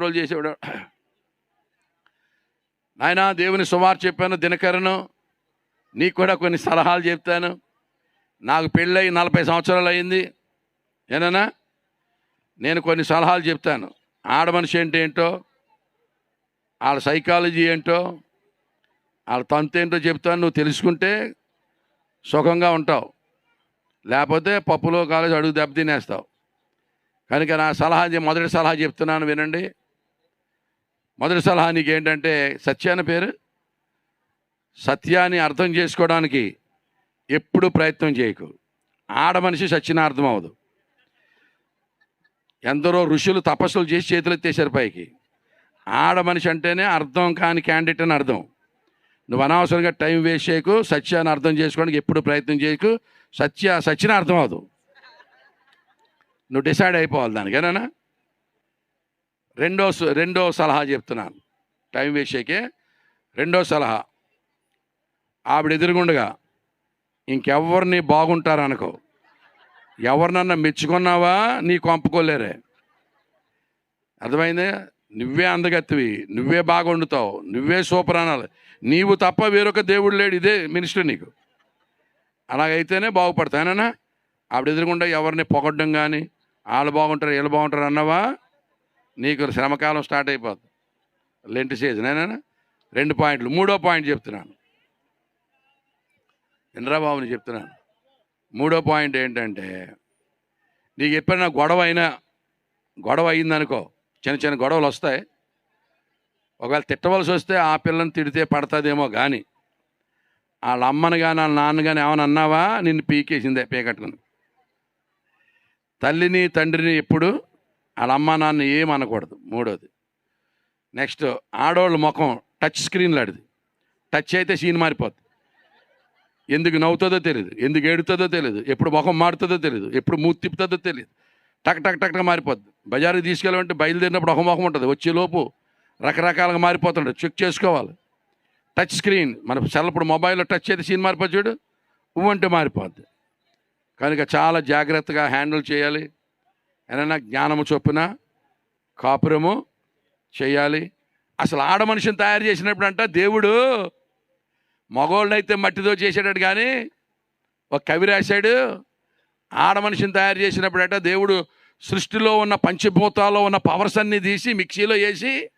Control చేసేవాడు. నాయనా దేవుని సుమారు చెప్పాను దినకరను. నీకు కూడా కొన్ని సలహాలు చెప్తాను. నాకు పెళ్ళై నలభై సంవత్సరాలు అయింది. ఏనా నేను కొన్ని సలహాలు చెప్తాను. ఆడ మనిషి అంటే ఏంటో? వాళ్ళ సైకాలజీ ఏంటో? వాళ్ళ తంతు ఏంటో చెప్తాను. నువ్వు తెలుసుకుంటే సుఖంగా ఉంటావు. లేకపోతే పప్పులో కాలేజ్ అడుగు దెబ్బ తినేస్తావు. కనుక నా సలహా మొదటి సలహా చెప్తున్నాను వినండి. మొదటి సలహా నీకు ఏంటంటే సత్యాన పేరు. సత్యాన్ని అర్థం చేసుకోవడానికి ఎప్పుడు ప్రయత్నం చేయకు. ఆడ మనిషి సత్యన అర్థం అవ్వదు ఎందరో ఋషులు తపస్సులు చేసి చేతులు ఎత్తేసారు పైకి. ఆడ మనిషి అంటేనే అర్థం కాని క్యాండిడేట్ అని అర్థం. నువ్వు అనవసరంగా టైం వేస్ట్ చేయకు సత్యాన్ని అర్థం చేసుకోవడానికి ఎప్పుడు ప్రయత్నం చేయకు. సత్య సత్యన అర్థం అవ్వదు నువ్వు డిసైడ్ అయిపోవాలి దానికేనా రెండో స- రెండో సలహా చెప్తున్నాను. టైం వేసేకే రెండో సలహా. ఆవిడ ఎదురుగుండగా ఇంకెవరిని బాగుంటారు అనుకో ఎవరినన్నా మెచ్చుకున్నావా? నీ కొంపుకోలేరే అర్థమైంది? నువ్వే అందగత్తివి. నువ్వే బాగా వండుతావు నువ్వే సూపర్ అనాలి. నీవు తప్ప వేరొక దేవుడు లేడు ఇదే మినిస్టర్ నీకు. అలాగైతేనే బాగుపడతానన్నా ఆవిడ ఎదురుగుండా ఎవరిని పొగడ్డం కానీ వాళ్ళు బాగుంటారు వీళ్ళు బాగుంటారు అన్నావా? నీకు శ్రమకాలం స్టార్ట్ అయిపోద్ది. లెంట్ సీజన్ అయినా రెండు పాయింట్లు. మూడో పాయింట్ చెప్తున్నాను. ఇంద్రబాబుని చెప్తున్నాను. మూడో పాయింట్ ఏంటంటే నీకు ఎప్పుడైనా గొడవ అయినా గొడవ అయిందనుకో చిన్న చిన్న గొడవలు వస్తాయి. ఒకవేళ తిట్టవలసి వస్తే ఆ పిల్లని తిడితే పడుతుందేమో కానీ వాళ్ళ అమ్మని కానీ వాళ్ళ నాన్న కానీ ఏమైనా అన్నావా? నిన్ను పీకేసిందే పీకట్టుకుని తల్లిని తండ్రిని ఎప్పుడు వాళ్ళ అమ్మ నాన్న ఏం అనకూడదు మూడోది. నెక్స్ట్ ఆడవాళ్ళ ముఖం టచ్ స్క్రీన్లో ఆడిది టచ్ అయితే సీన్ మారిపోద్ది. ఎందుకు నవ్వుతుందో తెలియదు ఎందుకు ఏడుతుందో తెలియదు ఎప్పుడు ముఖం మారుతుందో తెలియదు ఎప్పుడు మూతి తిప్పుతుందో తెలియదు టక్ టక్ టక్ టక్ మారిపోద్ది. బజారుకి తీసుకెళ్ళమంటే బయలుదేరినప్పుడు ఒక ముఖం ఉంటుంది. వచ్చేలోపు రకరకాలుగా మారిపోతుంటుంది. చెక్ చేసుకోవాలి. Touch screen. మన సెల్లప్పుడు మొబైల్లో టచ్ అయితే సీన్ మారిపోద్ది చూడు. ఉవ్వంటే మారిపోద్ది. కనుక చాలా జాగ్రత్తగా హ్యాండిల్ చేయాలి. ఏదైనా జ్ఞానము చొప్పున కాపురము చేయాలి. అసలు ఆడ మనిషిని తయారు చేసినప్పుడు అంట దేవుడు మగోళ్ళైతే అయితే మట్టితో చేసాడు కానీ ఒక కవి రాశాడు. ఆడ మనిషిని తయారు చేసినప్పుడట దేవుడు సృష్టిలో ఉన్న పంచభూతాల్లో ఉన్న పవర్స్ అన్ని తీసి మిక్సీలో వేసి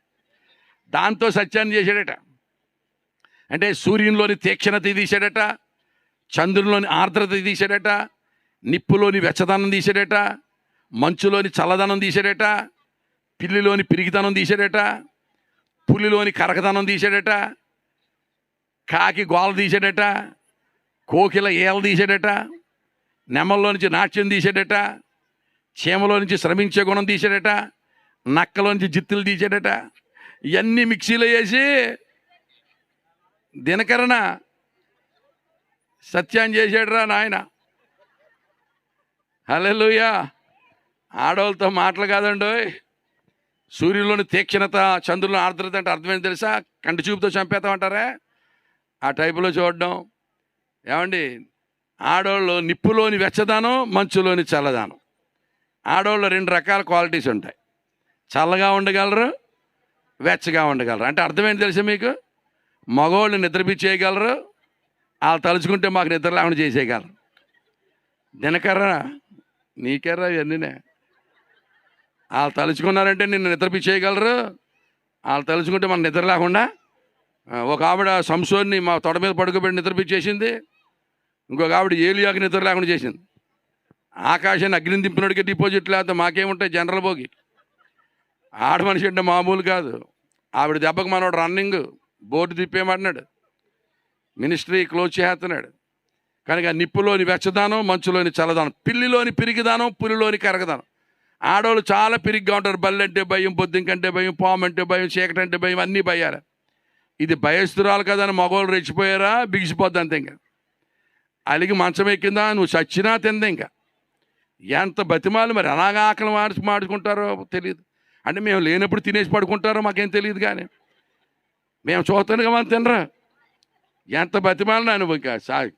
దాంతో సత్యాన్ని చేశాడట. అంటే సూర్యునిలోని తీక్షణత తీశాడట చంద్రునిలోని ఆర్ద్రత తీశాడట నిప్పులోని వెచ్చదనం తీశాడట మంచులోని చల్లదనం తీశాడట పిల్లిలోని పిరిగితనం తీశాడట పులిలోని కరకదనం తీశాడట కాకి గోల తీసాడట కోకిల ఏల తీసాడట నెమల్లో నుంచి నాట్యం తీసాడట చీమలో నుంచి శ్రమించే గుణం తీసాడట నక్కలో నుంచి జిత్తులు తీసాడట ఇవన్నీ మిక్సీలో వేసి దినకరణ సత్యం చేశాడురా నాయన. హలో ఆడవాళ్ళతో మాటలు కాదండి. సూర్యులోని తీక్షణత చంద్రుల ఆర్ద్రత అంటే అర్థమైంది తెలుసా? కంటి చూపుతో చంపేతామంటారా ఆ టైపులో చూడడం. ఏమండి? ఆడవాళ్ళు నిప్పులోని వెచ్చదానం మంచులోని చల్లదానం. ఆడవాళ్ళు రెండు రకాల క్వాలిటీస్ ఉంటాయి. చల్లగా ఉండగలరు వెచ్చగా ఉండగలరు. అంటే అర్థమేంటి తెలుసా మీకు? మగవాళ్ళు నిద్రపిచ్చేయగలరు వాళ్ళు తలుచుకుంటే మాకు నిద్ర లేకుండా చేసేయగలరు. దినకర్రా నీకెర్రా ఇవన్నీనే. వాళ్ళు తలుచుకున్నారంటే నిన్ను నిద్రపిచ్చేయగలరు వాళ్ళు తలుచుకుంటే మన నిద్ర లేకుండా ఒక ఆవిడ సంసోన్ని మా తొడ మీద పడుకోబెట్టి నిద్రపిచ్చేసింది ఇంకొక ఆవిడ ఏలియాకి నిద్ర లేకుండా చేసింది. ఆకాశాన్ని అగ్ని దింపినడికి డిపాజిట్ లేకపోతే మాకేముంటాయి? జనరల్ భోగి ఆడ మనిషి అంటే మామూలు కాదు. ఆవిడ దెబ్బకు మనోడు రన్నింగ్ బోర్డు తిప్పేయమన్నాడు మినిస్ట్రీ క్లోజ్ చేస్తున్నాడు. కనుక నిప్పులోని వెచ్చదానం మంచులోని చల్లదానం పిల్లిలోని పిరిగిదానం పులిలోని కరగదానం. ఆడవాళ్ళు చాలా పిరిగ్గా ఉంటారు. బల్లి అంటే భయం పొద్దుకంటే భయం పాము అంటే భయం చీకటి అంటే భయం అన్నీ భయారు ఇది భయస్తురాలు కదా అని మగవాళ్ళు రెచ్చిపోయారా? బిగిసిపోద్ది అంతే ఇంకా. అలిగి మంచం ఎక్కిందా? నువ్వు చచ్చినా తిందా ఇంకా. ఎంత బతిమాలు మరి? అలాగా ఆకలి మార్చి మాడుకుంటారో తెలియదు అంటే మేము లేనప్పుడు తినేసి పడుకుంటారో మాకేం తెలియదు కానీ. మేము చూస్తాను కదా తినరా? ఎంత బతిమాలు నువ్వు ఇంకా. సా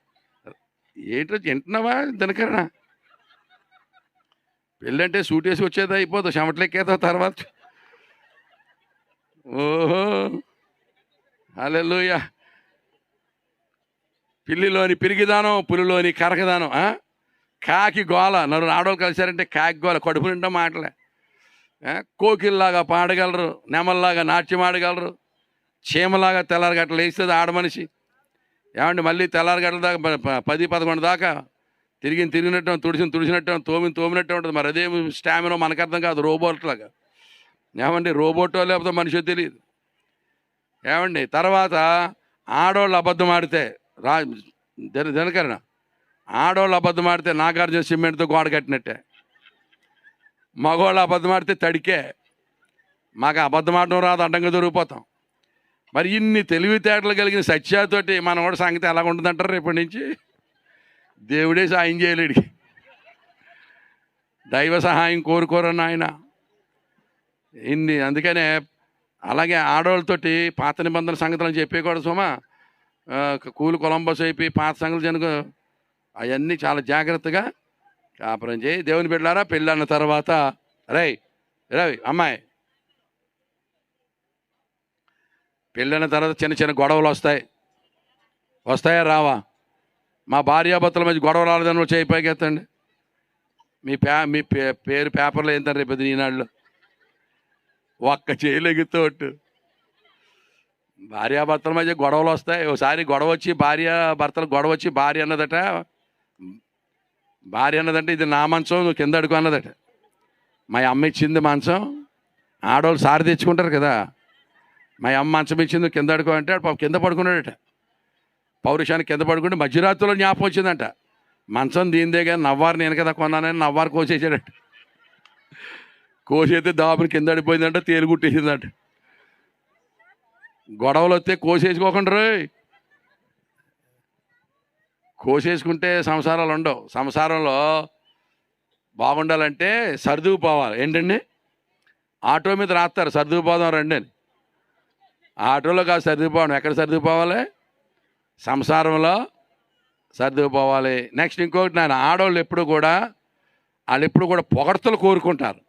ఏంటో తింటున్నావా? తినకరా పెళ్ళంటే సూట్ వేసి వచ్చేది అయిపోదు చెమటలెక్కేదో తర్వాత? ఓహో. అలెలుయ పిల్లిలోని పిరిగిదానం పులిలోని కరకదానం కాకి గోల. నరు ఆడవాళ్ళు కలిశారంటే కాకి గోల. కడుపు నిండా మాటలే. కోకిల్లాగా పాడగలరు నెమల్లాగా నాట్యం ఆడగలరు చీమలాగా తెల్లారగట్ల వేస్తుంది ఆడమనిషి. ఏమండి మళ్ళీ తెల్లారగట్ల దాకా పది పదకొండు దాకా తిరిగి తిరిగినట్టు తుడిసిన తుడిసినట్టు తోమిన తోమినట్టు ఉంటుంది. మరి అదే స్టామినో మనకు అర్థం కాదు రోబోట్లాగా ఏమండి రోబోటో లేకపోతే మనిషో తెలియదు. ఏమండి తర్వాత ఆడవాళ్ళు అబద్ధం ఆడితే రా జన జనకరణ ఆడవాళ్ళు అబద్ధం ఆడితే నాగార్జున సిమెంట్తో గోడ కట్టినట్టే. మగవాళ్ళు అబద్ధం ఆడితే తడికే. మాకు అబద్ధం ఆడడం రాదు అడ్డంగా దొరికిపోతాం. మరి ఇన్ని తెలివితేటలు కలిగిన సత్యాతోటి మనం కూడా సంగతి ఎలా ఉంటుందంటారు రేపటి నుంచి? దేవుడే సాయం చేయలేడు. దైవ సహాయం కోరుకోరన్న ఆయన ఇన్ని అందుకనే అలాగే ఆడవాళ్ళతోటి పాత నిబంధన సంగతులు చెప్పేయకూడదు సుమా. ఆ, కూలి కొలంబస్ అయిపోయి పాత సంగతులు జనకు అవన్నీ చాలా జాగ్రత్తగా కాపురం చేయి. దేవుని బిడ్డారా పెళ్ళి అన్న తర్వాత రై రవి అమ్మాయి. పెళ్ళైన తర్వాత చిన్న చిన్న గొడవలు వస్తాయి. వస్తాయా రావా? మా భార్యాభర్తల మధ్య గొడవ రాలేదని చేయి పైకెత్తండి మీ పే మీ పే- పేరు పేపర్లో ఏంటంటే రేపు పొద్దున్న ఈనాడులో ఒక్క చేయలేగుతోట్టు భార్యాభర్తల మధ్య గొడవలు వస్తాయి. ఒకసారి గొడవ వచ్చి భార్య భర్తలు గొడవ వచ్చి భార్య అన్నదట భార్య అన్నదంటే ఇది నా మంచం నువ్వు కింద అడుగు అన్నదట. మా అమ్మ ఇచ్చింది మంచం ఆడవాళ్ళు సారి తెచ్చుకుంటారు కదా. మా అమ్మ మంచం ఇచ్చింది నువ్వు కింద అడుకో అంటే వాడు కింద పడుకున్నాడట. పౌరుషానికి కింద పడుకుంటే మధ్యరాత్రిలో జ్ఞాపకం వచ్చిందంట. మంచం దీందే కానీ నవ్వారు నేను కదా కొన్నానని నవ్వారు కోసేసాడట కోసేస్తే దాపుని కింద అడిపోయిందంట తేలు కుట్టేసిందంట గొడవలు వస్తే కోసేసుకోకుండా రోయ్. కోసేసుకుంటే సంసారాలు ఉండవు. సంసారంలో బాగుండాలంటే సర్దుకుపోవాలి. ఏంటండి? ఆటో మీద రాస్తారు. సర్దుకుపోదాం రండి అని. ఆటోలో కాదు సర్దుకుపోవడం. ఎక్కడ సర్దుకుపోవాలి? సంసారంలో సర్దుకుపోవాలి. నెక్స్ట్ ఇంకొకటి నాయన ఆడవాళ్ళు ఎప్పుడు కూడా వాళ్ళు ఎప్పుడు కూడా పొగడ్తలు కోరుకుంటారు.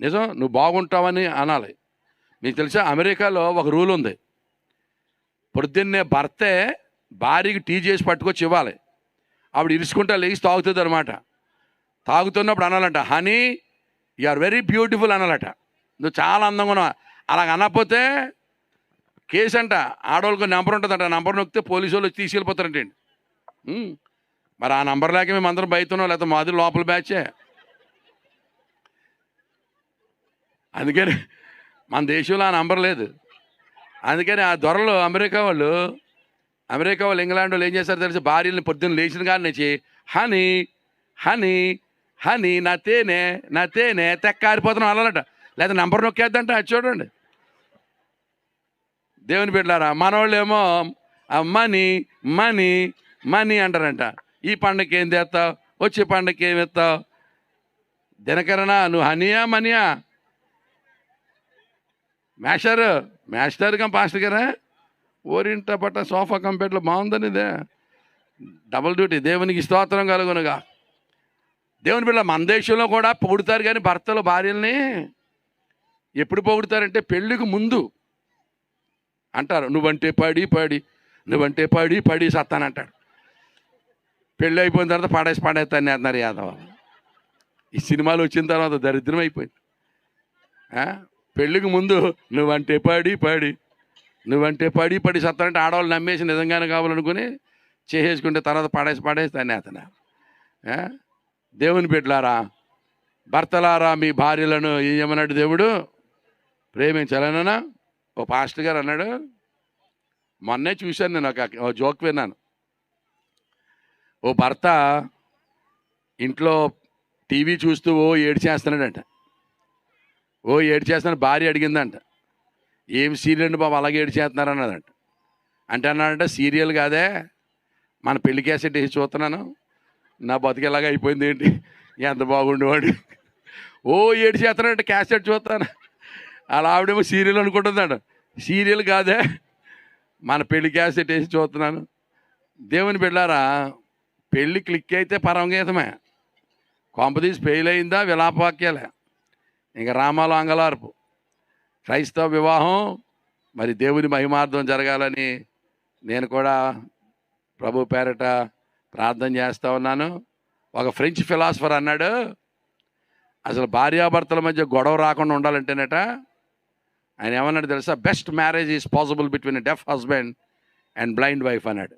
నిజం? నువ్వు బాగుంటావని అనాలి. మీకు తెలుసా అమెరికాలో ఒక రూల్ ఉంది. పొద్దున్నే భర్తే భార్యకి టీ చేసి పట్టుకొచ్చి ఇవ్వాలి. ఆవిడ ఇరుచుకుంటా లేచి తాగుతుంది అనమాట తాగుతున్నప్పుడు అనాలంట honey you are very beautiful అనాలట. నువ్వు చాలా అందంగా ఉన్నావు. అలాగ అనకపోతే కేసు అంట ఆడవాళ్ళకి నెంబర్ ఉంటుందంట. ఆ నెంబర్ నొక్కితే పోలీసు వాళ్ళు వచ్చి తీసుకెళ్ళిపోతారంటండి మరి ఆ నంబర్ లేక మేము అందరం బయతున్నాం లేకపోతే మాది లోపల బ్యాచే. అందుకని మన దేశంలో ఆ నంబర్ లేదు. అందుకని ఆ దొరలు అమెరికా వాళ్ళు అమెరికా వాళ్ళు ఇంగ్లాండ్ వాళ్ళు ఏం చేస్తారు తెలిసి భార్యని పొద్దున్న లేచిన కానీ నుంచి హనీ హనీ హనీ నా తేనె నా తేనె తెక్కారిపోతున్నాం అలలట లేదా నంబర్ నొక్కేద్దంట అది చూడండి. దేవుని బిడ్డారా మనవాళ్ళేమో మనీ మనీ మనీ అంటారంట. ఈ పండగకి ఏం తెస్తావు వచ్చే పండగకి ఏమి ఇస్తావు దినకరణ నువ్వు హనీయా మనీయా? మేషర్ మేస్టర్ కం పాస్టర్ గారా? ఓరింట పట్ట సోఫా కంపెనీలో బాగుందని ఇదే డబుల్ డ్యూటీ దేవునికి స్తోత్రం కలుగునుగా. దేవుని బిడ్డ మన దేశంలో కూడా పొగుడుతారు కానీ భర్తలు భార్యల్ని ఎప్పుడు పొగుడుతారంటే పెళ్ళికి ముందు. అంటారు. నువ్వంటే పడి పడి నువ్వంటే పడి పడి సత్తానంటాడు పెళ్ళి అయిపోయిన తర్వాత పాడేసి పాడేస్తాను అన్నారు యాదవ. ఈ సినిమాలు వచ్చిన తర్వాత దరిద్రం అయిపోయింది. పెళ్ళికి ముందు నువ్వంటే పడి పడి నువ్వంటే పడి పడి సత్తానంటే ఆడవాళ్ళు నమ్మేసి నిజంగానే కావాలనుకుని చేసేసుకుంటే తర్వాత పాడేసి పాడేసి దాన్ని అతను. దేవుని బిడ్డలారా భర్తలారా మీ భార్యలను ఏమన్నాడు దేవుడు ప్రేమించాలన్నా? ఓ పాస్టర్ గారు అన్నాడు మొన్నే చూశాను నేను ఒక ఓ జోక్ విన్నాను. ఓ భర్త ఇంట్లో టీవీ చూస్తూ ఓ ఏడు చేస్తున్నాడంట. ఓ ఏడు చేస్తాను భార్య అడిగిందంట. ఏం సీరియల్ అండి బాబు అలాగే ఏడు చేస్తున్నారు అన్నదంట. అంటే అన్నాడంట సీరియల్ కాదే మన పెళ్ళి క్యాసెట్ వేసి చూస్తున్నాను. నా బతుకు ఎలాగ అయిపోయింది ఏంటి? ఎంత బాగుండేవాడు. ఓ ఏడు చేస్తానంటే క్యాసెట్ చూస్తాను. అలా ఆవిడేమో సీరియల్ అనుకుంటుందంట. సీరియల్ కాదే. మన పెళ్ళి క్యాసెట్ వేసి చూస్తున్నాను. దేవుని పెళ్ళారా పెళ్ళి క్లిక్ అయితే పరంగీతమే కొంపదీసి ఫెయిల్ అయిందా విలాపవాక్యాలే. ఇంకా రామాలు అంగలార్పు. క్రైస్తవ వివాహం మరి దేవుని మహిమార్థం జరగాలని నేను కూడా ప్రభు పేరట ప్రార్థన చేస్తూ ఉన్నాను. ఒక ఫ్రెంచ్ ఫిలాసఫర్ అన్నాడు. అసలు భార్యాభర్తల మధ్య గొడవ రాకుండా ఉండాలంటేనట ఆయన ఏమన్నాడు తెలుసా? Best marriage is possible between deaf husband and blind wife అన్నాడు.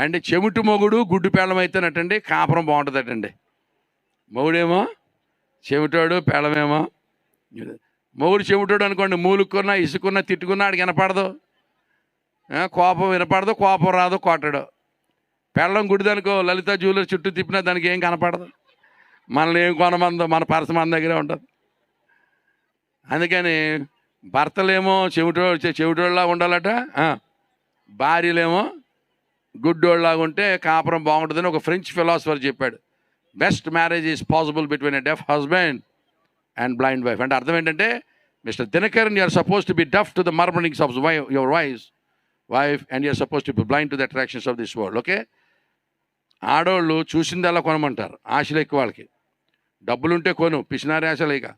అండ్ చెమిటి మొగుడు గుడ్డు పేళం అయితేనటండి కాపురం బాగుంటుందటండి. మొగుడేమో చెమిటోడు పేళమేమో మొగుడు చెమిటోడు అనుకోండి మూలుక్కున్నా ఇసుకున్నా తిట్టుకున్నా ఆడికి వినపడదు. కోపం వినపడదు కోపం రాదు కొట్టడు. పెళ్ళం గుడిదనుకో లలిత జ్యువెలర్ చుట్టూ తిప్పినా దానికి ఏం కనపడదు. మనల్ని ఏం కొనమందో మన పరస మన దగ్గరే ఉంటుంది. అందుకని భర్తలేమో చెవిటో చెవిటోళ్ళలా ఉండాలట భార్యలేమో గుడ్డోళ్ళలాగా ఉంటే కాపురం బాగుంటుందని ఒక ఫ్రెంచ్ ఫిలాసఫర్ చెప్పాడు. Best marriage is possible between a deaf husband and blind wife అంటే అర్థం ఏంటంటే mister Dinakaran you are suppose to be deaf to the murmurings of your wife wife and you are suppose to be blind to the attractions of this world okay ఆడవాళ్ళు చూసిందల్లా కొనమంటారు. ఆశలు ఎక్కువ వాళ్ళకి. డబ్బులుంటే కొను. పిసినారే ఆశలేగా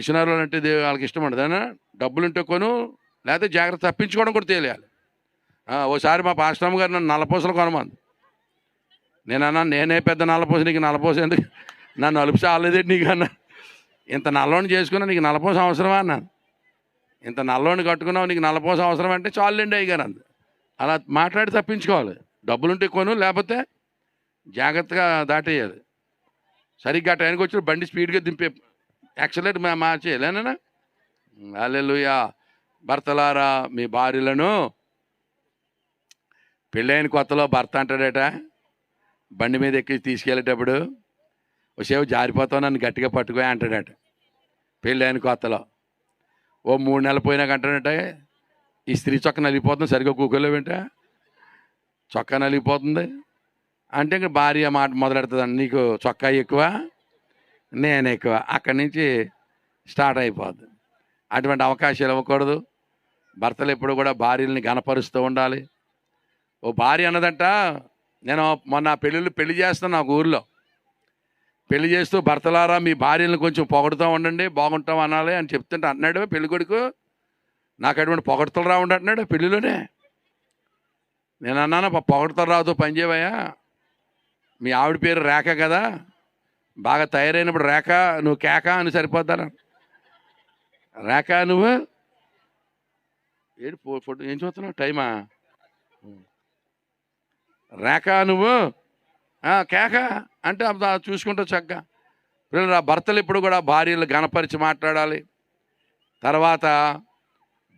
ఇక అంటే వాళ్ళకి ఇష్టం ఉండదు. అయినా డబ్బులుంటే కొను లేకపోతే జాగ్రత్త తప్పించుకోవడం కూడా తెలియాలి. ఓసారి మా పాశ్రామ గారు నన్ను నలపూసలు కొనమంది. నేను అన్నా నేనే పెద్ద నలపూస నీకు నలపూస ఎందుకు? నన్ను నలుపు చాలేదేంటి నీకు అన్నా. ఇంత నల్లోని చేసుకున్నా నీకు నలపూస అవసరమా అన్నాను ఇంత నల్లోని కట్టుకున్నావు నీకు నలపూస అవసరం అంటే చాలండి అయ్యి గారు అంది. అలా మాట్లాడి తప్పించుకోవాలి. డబ్బులుంటే కొను లేకపోతే జాగ్రత్తగా దాటేయాలి. సరిగ్గా ఆ టైంకి వచ్చి బండి స్పీడ్గా దింపే యాక్సిలేట్ మా మార్చేయలేనా అల్లెలుయా భర్తలారా మీ భార్యలను పెళ్ళైన కొత్తలో భర్త అంటాడట. బండి మీద ఎక్కి తీసుకెళ్ళేటప్పుడు ఒకసేపు జారిపోతావు నన్ను గట్టిగా పట్టుకో అంటాడట. పెళ్ళైన కొత్తలో. ఓ మూడు నెలలు పోయినాక అంటాడట ఈ స్త్రీ చొక్క నలిగిపోతుంది సరిగ్గా కూకలో వెంట. చొక్కా నలిగిపోతుంది. అంటే ఇంకా భార్య మాట మొదలెడుతుందండి నీకు చొక్కా ఎక్కువ? నేను ఎక్కువ అక్కడి నుంచి స్టార్ట్ అయిపోద్ది. అటువంటి అవకాశాలు ఇవ్వకూడదు. భర్తలు ఎప్పుడు కూడా భార్యల్ని గనపరుస్తూ ఉండాలి. ఓ భార్య అన్నదంట నేను మొన్న పెళ్ళిళ్ళు పెళ్ళి చేస్తాను నాకు ఊర్లో. పెళ్ళి చేస్తూ భర్తలారా మీ భార్యలను కొంచెం పొగడుతూ ఉండండి బాగుంటాం అనాలి అని చెప్తుంటే అన్నాడు పెళ్ళి కొడుకు. నాకు అటువంటి పొగడతలు రావండి అంటున్నాడు పెళ్ళిలోనే. నేను అన్నాను పొగడతలు రావుతో పనిచేయవయ్యా మీ ఆవిడ పేరు రేఖ కదా. బాగా తయారైనప్పుడు రేఖ నువ్వు కేక అని సరిపోతాను రేఖ నువ్వు? ఏడు ఫోటో ఏం చూస్తున్నావు? టైమా? రేఖ నువ్వు? కేక అంటే చూసుకుంటావు చక్కగా. పిల్లలు భర్తలు ఎప్పుడు కూడా భార్యలు గణపరిచి మాట్లాడాలి. తర్వాత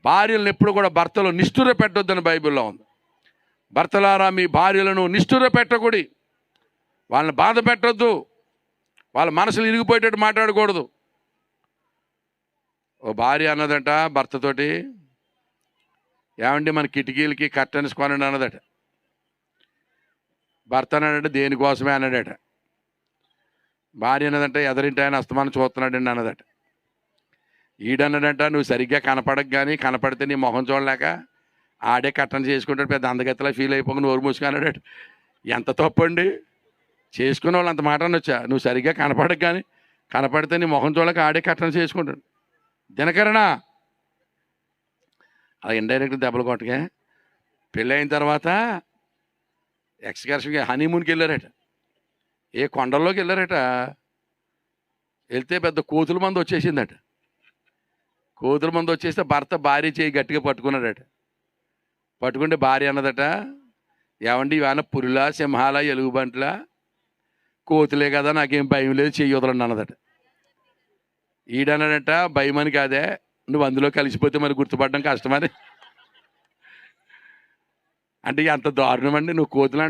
భార్యలను ఎప్పుడు కూడా భర్తలు నిష్ఠుర పెట్టొద్దని బైబిల్లో ఉంది. భర్తలారా మీ భార్యలను నిష్ఠుర పెట్టకూడి వాళ్ళని బాధ పెట్టొద్దు. వాళ్ళ మనసులు ఇరిగిపోయేటట్టు మాట్లాడకూడదు. ఓ భార్య అన్నదట భర్తతోటి ఏమండి మన కిటికీలకి కర్టన్స్ కొనండి అన్నదట. భర్త అన్నాడంటే దేనికోసమే అన్నాడట. భార్య అన్నదంట ఎదరింటి ఆయన అస్తమానం చూస్తున్నాడండి అన్నదట. ఈడన్నాడంట నువ్వు సరిగ్గా కనపడక కానీ కనపడితే నీ మొహం చూడలేక ఆడే కట్టన చేసుకుంటాడు పెద్ద అందగత్తలా ఫీల్ అయిపోక నోరు మూసుకున్నాడట ఎంత తప్పండి? చేసుకునే వాళ్ళు అంత మాట అనొచ్చా నువ్వు సరిగ్గా కనపడకు కానీ కనపడితే నీ మొహం చూడక ఆడే కట్టడం చేసుకుంటాడు. దినకరణ! అలా ఇండైరెక్ట్ దెబ్బలు కొట్టగా పెళ్ళైన తర్వాత ఎక్స్కర్షన్కి హనీమూన్కి వెళ్ళారట. ఏ కొండల్లోకి వెళ్ళారట. వెళ్తే పెద్ద కోతుల మంది వచ్చేసిందట. కోతుల మంది వచ్చేస్తే భర్త భార్య చేయి గట్టిగా పట్టుకున్నాడట పట్టుకుంటే భార్య అన్నదట ఏమండి ఇవాళ పురులా సింహాల ఎలుగుబంట్ల కోతులే కదా నాకేం భయం లేదు చెయ్యి వదలండి అన్నదట. ఈడన్నాడట అని కాదే నువ్వు అందులో కలిసిపోతే మరి గుర్తుపడడం కష్టమని. అంటే ఎంత దారుణం అండి నువ్వు కోతులు